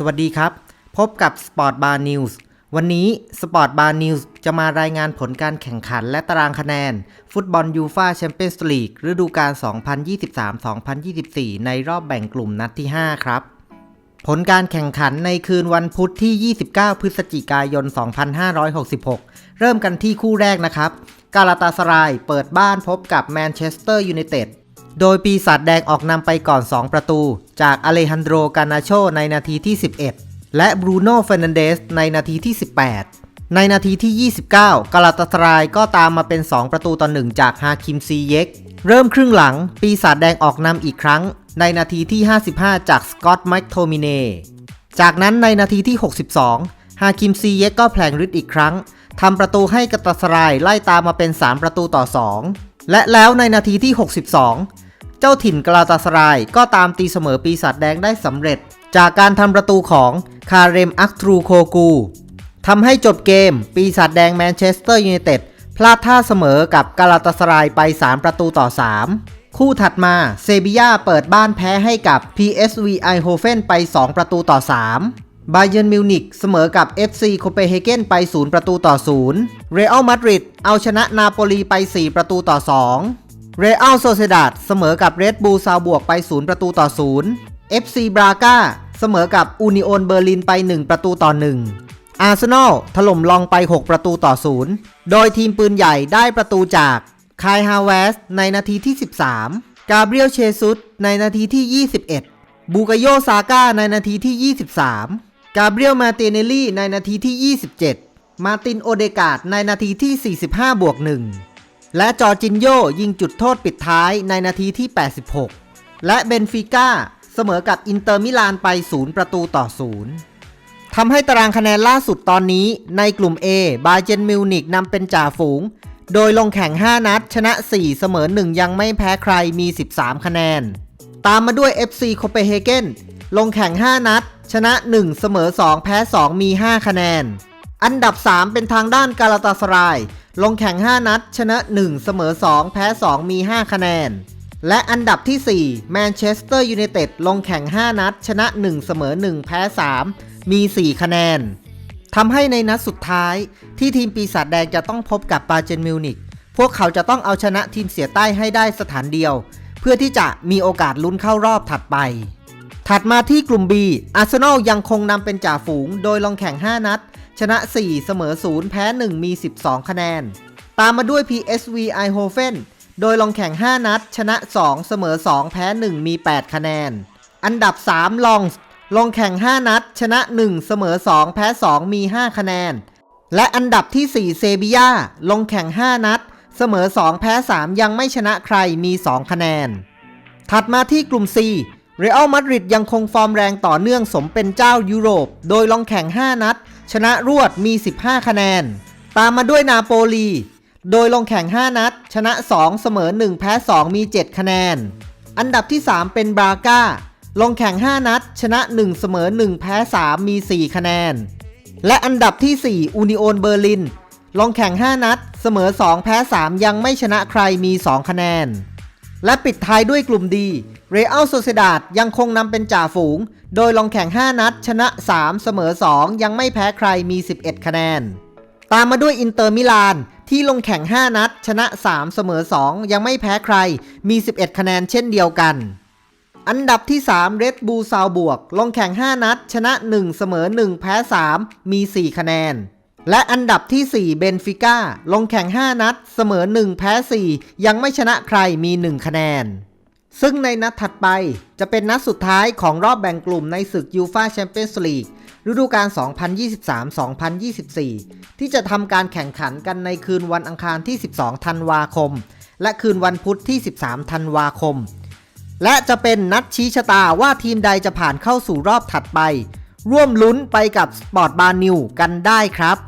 สวัสดีครับ พบกับ Sport Bar News วันนี้ Sport Bar News จะมารายงานผลการแข่งขันและตารางคะแนน ฟุตบอลยูฟาแชมเปี้ยนส์ลีกฤดูกาล 2023-2024 ในรอบแบ่งกลุ่มนัดที่ 5 ครับ ผลการแข่งขันในคืนวันพุธที่ 29 พฤศจิกายน 2566 เริ่มกันที่คู่แรกนะครับ กาลาตาสรายเปิดบ้านพบกับแมนเชสเตอร์ยูไนเต็ด โดยปีศาจแดงออกนำไปก่อน 2 ประตู จากอเลฮันโดรกานาโชในนาทีที่ 11 และบรูโน่เฟรนันเดสในนาทีที่ 18 ในนาทีที่ 29 กาลาตาสรายก็ตามมาเป็น 2 ประตูต่อ1จากฮาคิมซีเยก เริ่มครึ่งหลัง ปีศาจแดงออกนำอีกครั้ง ในนาทีที่ 55 จากสกอตต์แมค์โทมิเนจากนั้นในนาทีที่ 62 ฮาคิมซีเยกก็แผลงฤทธิ์อีกครั้งทำประตูให้กาตาสรายไล่ตามมาเป็น 3 ประตูต่อ 2 และแล้วในนาทีที่ 62 เจ้าถิ่นกาลาตาสรายก็ตามตีเสมอปีศาจแดงได้สำเร็จ จากการทำประตูของคาเรมอักทรูโคกูทำให้จบเกม ปีศาจแดงแมนเชสเตอร์ยูไนเต็ดพลาดท่าเสมอกับกาลาตาสรายไป 3 ประตูต่อ 3 คู่ถัดมาเซบียาเปิดบ้านแพ้ให้กับ PSV Eindhoven ไป 2 ประตูต่อ 3 บาเยิร์นมิวนิกเสมอกับ FC โคเปนเฮเกนไป 0 ประตูต่อ 0 เรอัลมาดริดเอาชนะนาโปลีไป 4 ประตูต่อ 2 เรอัลโซเซดาดเสมอกับเรดบูลซาวบวกไป 0 ประตูต่อ 0 FC บราก้าเสมอกับอูนิโอนเบอร์ลินไป 1 ประตูต่อ 1 อาร์เซนอลถล่มลองไป 6 ประตูต่อ 0 โดยทีมปืนใหญ่ได้ประตูจากคายฮาวเวสในนาทีที่ 13 กาเบรียลเชซุสในนาทีที่ 21 บูกาโยซาก้าในนาทีที่ 23 กาเบรียลมาเตเนลลี่ในนาทีที่ 27 มาตินโอเดกาดในนาทีที่ 45 บวก 1 และจอร์จินโยยิงจุดโทษปิดท้ายในนาทีที่ 86 และเบนฟิก้าเสมอกับอินเตอร์มิลานไป 0 ประตูต่อ 0ทำให้ตารางคะแนนล่าสุดตอนนี้ในกลุ่ม A บาเจนมิวนิกนำเป็นจ่าฝูง โดยลงแข่ง 5 นัด ชนะ 4 เสมอ 1 ยังไม่แพ้ใครมี 13 คะแนน ตามมาด้วย FC โคเปนเฮเกนลงแข่ง 5 นัด ชนะ 1 เสมอ 2 แพ้ 2 มี 5 คะแนน อันดับ 3 เป็นทางด้านกาลาตาสราย ลงแข่ง 5 นัด ชนะ 1 เสมอ 2 แพ้ 2 มี 5 คะแนน และอันดับที่ 4 แมนเชสเตอร์ยูไนเต็ดลงแข่ง 5 นัด ชนะ 1 เสมอ 1 แพ้ 3 มี 4 คะแนนทำให้ในนัดสุดท้าย ที่ทีมปีศาจแดงจะต้องพบกับบาเจนมิวนิกพวกเขาจะต้องเอาชนะทีมเสียใต้ให้ได้สถานเดียว เพื่อที่จะมีโอกาสลุ้นเข้ารอบถัดไป ถัดมาที่กลุ่ม B อาร์เซนอลยังคงนำเป็นจ่าฝูง โดยลงแข่ง 5 นัด ชนะ 4 เสมอ 0 แพ้ 1 มี 12 คะแนน ตามมาด้วย PSV Eindhoven โดยลงแข่ง 5 นัด ชนะ 2 เสมอ 2 แพ้ 1 มี 8 คะแนน อันดับ 3 ลองส์ลงแข่ง 5 นัด ชนะ 1 เสมอ 2 แพ้ 2 มี 5 คะแนน และอันดับที่ 4 เซบียาลงแข่ง 5 นัด เสมอ 2 แพ้ 3 ยังไม่ชนะใครมี 2 คะแนน ถัดมาที่กลุ่ม C เรอัลมาดริดยังคงฟอร์มแรงต่อเนื่องสมเป็นเจ้ายุโรป โดยลงแข่ง 5 นัด ชนะรวดมี 15 คะแนน ตามมาด้วยนาโปลี โดยลงแข่ง 5 นัด ชนะ 2 เสมอ 1 แพ้ 2 มี 7 คะแนน อันดับที่ 3 เป็นบราก้า ลงแข่ง 5 นัด ชนะ 1 เสมอ 1 แพ้ 3 มี 4 คะแนน และอันดับที่ 4 อูนิโอนเบอร์ลิน ลงแข่ง 5 นัด เสมอ 2 แพ้ 3 ยังไม่ชนะใครมี 2 คะแนน และปิดท้ายด้วยกลุ่มดีเรอัลโซเซดาดยังคงนำเป็นจ่าฝูง โดยลงแข่ง 5 นัด ชนะ 3 เสมอ 2 ยังไม่แพ้ใครมี 11 คะแนน ตามมาด้วยอินเตอร์มิลานที่ลงแข่ง 5 นัด ชนะ 3 เสมอ 2 ยังไม่แพ้ใครมี 11 คะแนนเช่นเดียวกัน อันดับที่3 Red Bull ซาวบวก ลงแข่ง 5 นัด ชนะ 1 เสมอ 1 แพ้ 3 มี 4 คะแนน และอันดับที่ 4 เบนฟิก้า ลงแข่ง 5 นัด เสมอ 1 แพ้ 4 ยังไม่ชนะใครมี 1 คะแนน ซึ่งในนัดถัดไปจะเป็นนัดสุดท้ายของรอบแบ่งกลุ่มในศึกยูฟาแชมเปี้ยนส์ลีกฤดูกาล 2023-2024 ที่จะทำการแข่งขันกันในคืนวันอังคารที่ 12 ธันวาคม และคืนวันพุธที่ 13 ธันวาคม และจะเป็นนัดชี้ชะตาว่าทีมใดจะผ่านเข้าสู่รอบถัดไป ร่วมลุ้นไปกับสปอร์ตบาร์นิวกันได้ครับ